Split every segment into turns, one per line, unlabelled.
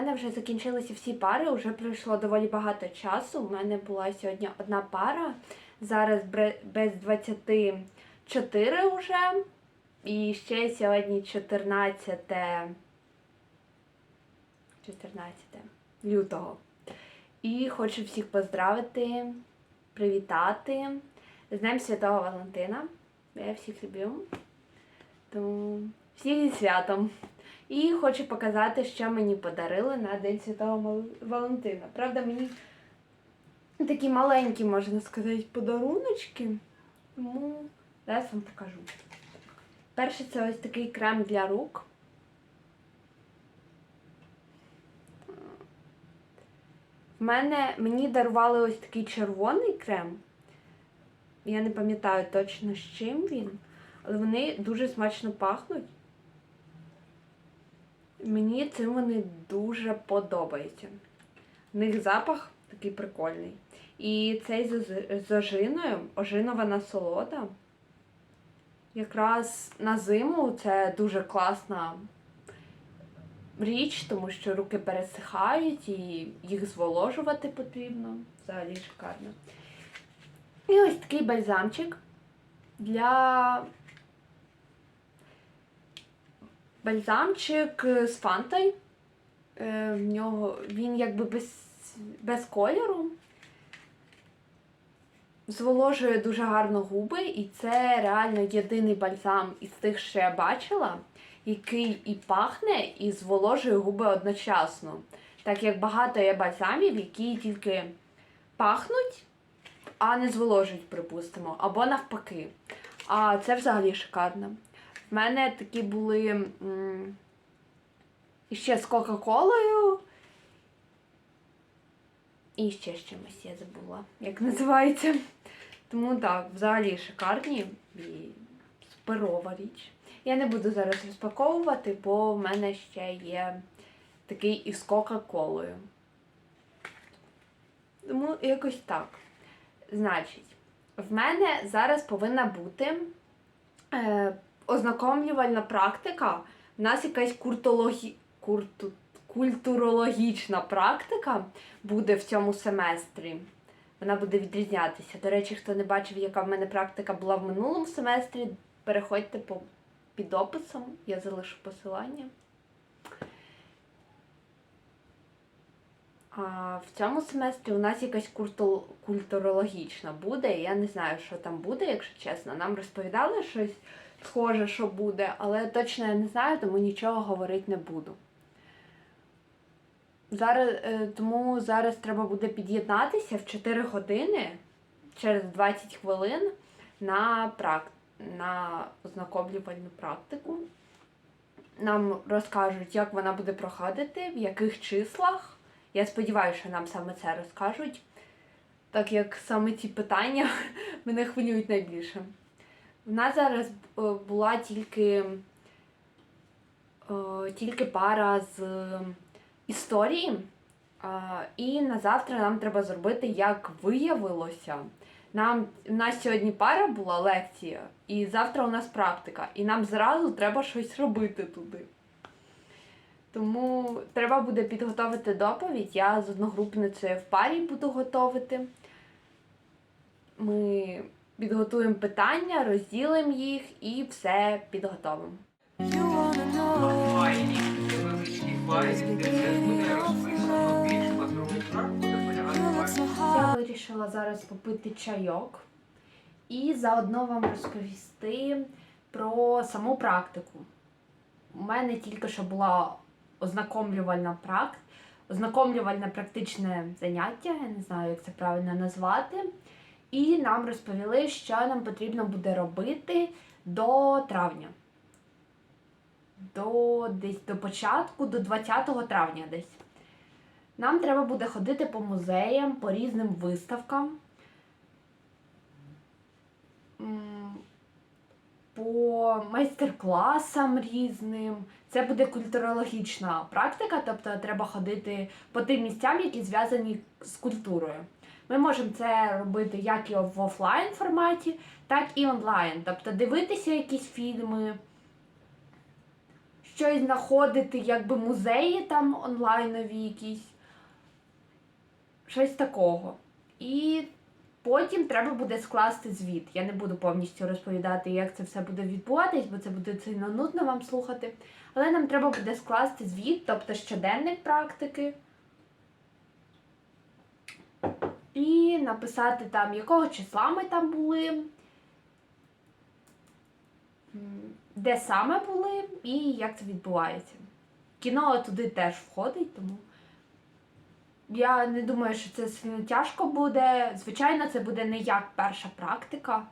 мене вже закінчилися всі пари, вже пройшло доволі багато часу. У мене була сьогодні одна пара, зараз без 24 вже. І ще сьогодні 14, 14 лютого. І хочу всіх поздравити, привітати з Днем Святого Валентина. Я всіх люблю. Тому всіх зі святом. І хочу показати, що мені подарили на День Святого Валентина. Правда, мені такі маленькі, можна сказати, подаруночки. Тому зараз вам покажу. Перше це ось такий крем для рук. В мене мені дарували ось такий червоний крем. Я не пам'ятаю точно з чим він, але вони дуже смачно пахнуть. Мені цим вони дуже подобаються. В них запах такий прикольний. І цей з ожиною, ожинова насолода. Якраз на зиму це дуже класна річ, тому що руки пересихають і їх зволожувати потрібно. Взагалі шикарно. І ось такий бальзамчик для бальзамчик з фантою. Е, в нього він якби без, без кольору. Зволожує дуже гарно губи, і це реально єдиний бальзам із тих, що я бачила, який і пахне, і зволожує губи одночасно. Так як багато є бальзамів, які тільки пахнуть, а не зволожують, припустимо, або навпаки. А це взагалі шикарно. В мене такі були ще з Кока-Колою. І ще з чимось я забула, як називається. Тому так, взагалі шикарні і суперова річ. Я не буду зараз розпаковувати, бо в мене ще є такий із Кока-Колою. Тому якось так. Значить, в мене зараз повинна бути е, ознакомлювальна практика. У нас якась куртологі... курту... культурологічна практика буде в цьому семестрі. Вона буде відрізнятися. До речі, хто не бачив, яка в мене практика була в минулому семестрі, переходьте по під описом, я залишу посилання. А в цьому семестрі у нас якась курту- культурологічна буде. Я не знаю, що там буде, якщо чесно. Нам розповідали щось схоже, що буде, але точно я не знаю, тому нічого говорити не буду. Зараз, е, тому зараз треба буде під'єднатися в 4 години через 20 хвилин на, прак... на ознакомлювальну практику. Нам розкажуть, як вона буде проходити, в яких числах. Я сподіваюся, що нам саме це розкажуть, так як саме ці питання мене хвилюють найбільше. У нас зараз е, була тільки, е, тільки пара з історії, е, і на завтра нам треба зробити, як виявилося. Нам, у нас сьогодні пара була лекція, і завтра у нас практика, і нам зразу треба щось робити туди. Тому треба буде підготовити доповідь. Я з одногрупницею в парі буду готувати. Ми підготуємо питання, розділимо їх і все підготовимо.
Hot.
Я вирішила зараз попити чайок і заодно вам розповісти про саму практику. У мене тільки що була ознакомлювальна прак... ознакомлювальне практичне заняття, я не знаю, як це правильно назвати. І нам розповіли, що нам потрібно буде робити до травня. До десь до початку, до 20 травня десь. Нам треба буде ходити по музеям, по різним виставкам, по майстер-класам різним. Це буде культурологічна практика, тобто треба ходити по тим місцям, які зв'язані з культурою. Ми можемо це робити як і в офлайн форматі, так і онлайн. Тобто дивитися якісь фільми, щось знаходити, якби музеї там онлайнові якісь. Щось такого. І потім треба буде скласти звіт. Я не буду повністю розповідати, як це все буде відбуватись, бо це буде сильно нудно вам слухати. Але нам треба буде скласти звіт, тобто щоденник практики. І написати там, якого числа ми там були, де саме були і як це відбувається. Кіно туди теж входить, тому я не думаю, що це сильно тяжко буде. Звичайно, це буде не як перша практика,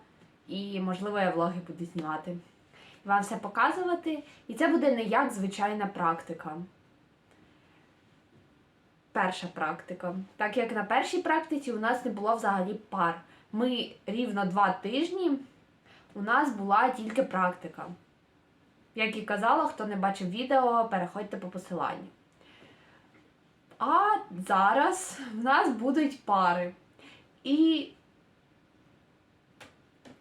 і, можливо, я влоги буду знімати. Вам все показувати. І це буде не як звичайна практика. Перша практика. Так як на першій практиці у нас не було взагалі пар. Ми рівно два тижні у нас була тільки практика. Як і казала, хто не бачив відео, переходьте по посиланню. А зараз в нас будуть пари. І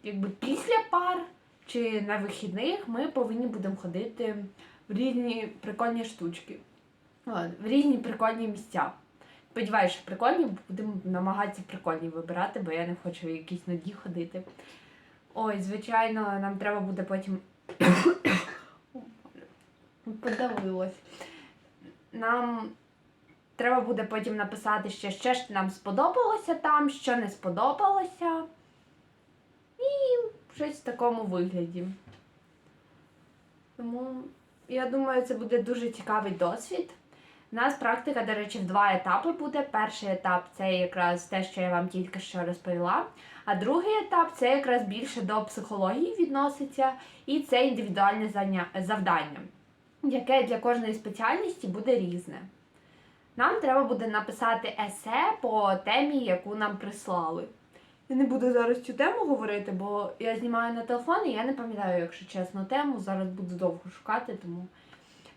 якби після пар чи на вихідних ми повинні будемо ходити в різні прикольні штучки. От, в різні прикольні місця. Сподіваюся, що прикольні, будемо намагатися прикольні вибирати, бо я не хочу в якісь нудні ходити. Ой, звичайно, нам треба буде потім. Подавилось. Нам треба буде потім написати ще, що ж нам сподобалося там, що не сподобалося. І щось в такому вигляді. Тому я думаю, це буде дуже цікавий досвід. У нас практика, до речі, в два етапи буде. Перший етап це якраз те, що я вам тільки що розповіла. А другий етап це якраз більше до психології відноситься, і це індивідуальне завдання, яке для кожної спеціальності буде різне. Нам треба буде написати есе по темі, яку нам прислали. Я не буду зараз цю тему говорити, бо я знімаю на телефон і я не пам'ятаю, якщо чесно, тему. Зараз буду довго шукати, тому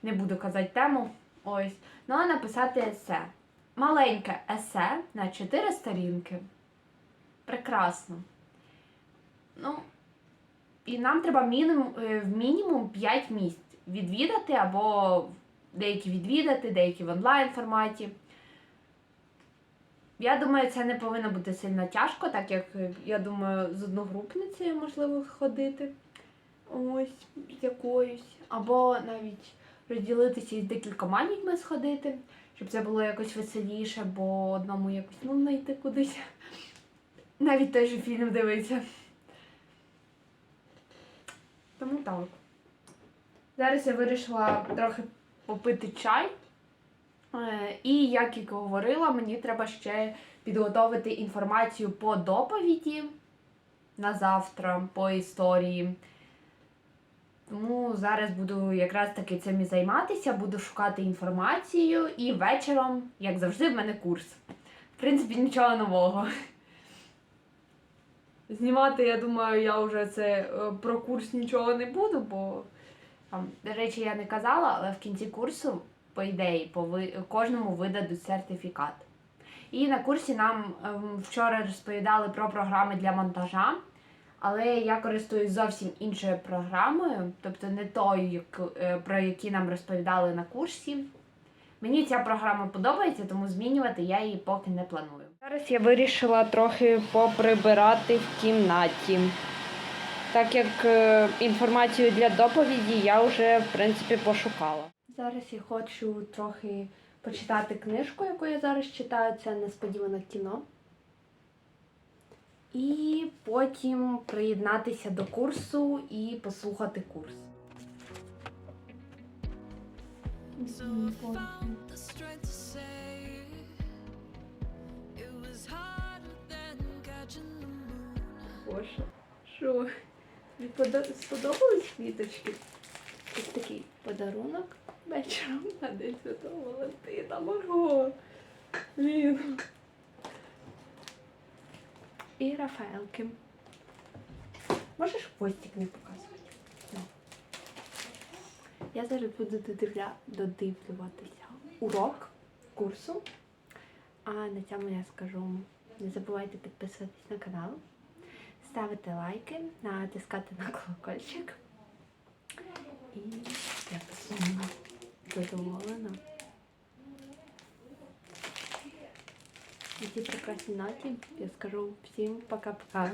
не буду казати тему. Ось. Ну а написати есе. Маленьке есе на 4 сторінки. Прекрасно. Ну, і нам треба мінімум, е, в мінімум 5 місць відвідати, або деякі відвідати, деякі в онлайн форматі. Я думаю, це не повинно бути сильно тяжко, так як е, я думаю, з одногрупницею можливо ходити. Ось з якоюсь. Або навіть розділитися із декількома людьми сходити, щоб це було якось веселіше, бо одному якось нудно йти кудись. Навіть той же фільм дивиться. Тому так. Зараз я вирішила трохи попити чай. Е, І як і говорила, мені треба ще підготовити інформацію по доповіді на завтра, по історії. Тому зараз буду якраз таки цим і займатися, буду шукати інформацію і вечором, як завжди, в мене курс. В принципі, нічого нового. Знімати, я думаю, я вже це е, про курс нічого не буду, бо там, до речі, я не казала, але в кінці курсу, по ідеї, пови... кожному видадуть сертифікат. І на курсі нам ем, вчора розповідали про програми для монтажа, але я користуюсь зовсім іншою програмою, тобто не тою, е, про які нам розповідали на курсі. Мені ця програма подобається, тому змінювати я її поки не планую. Зараз я вирішила трохи поприбирати в кімнаті. Так як е, інформацію для доповіді я вже, в принципі, пошукала. Зараз я хочу трохи почитати книжку, яку я зараз читаю. Це несподіване кіно. І потім приєднатися до курсу і послухати курс. Боже, що? Сподобались квіточки? Ось такий подарунок вечором на День Святого Валентина. Марго. Блін. І Рафаелки. Можеш хвостик не показувати? Я зараз буду додивля... додивлюватися урок курсу. А на цьому я скажу, не забувайте підписуватись на канал ставити лайки, натискати на колокольчик. І я посуну. задоволена. На цій прекрасній я скажу всім пока-пока.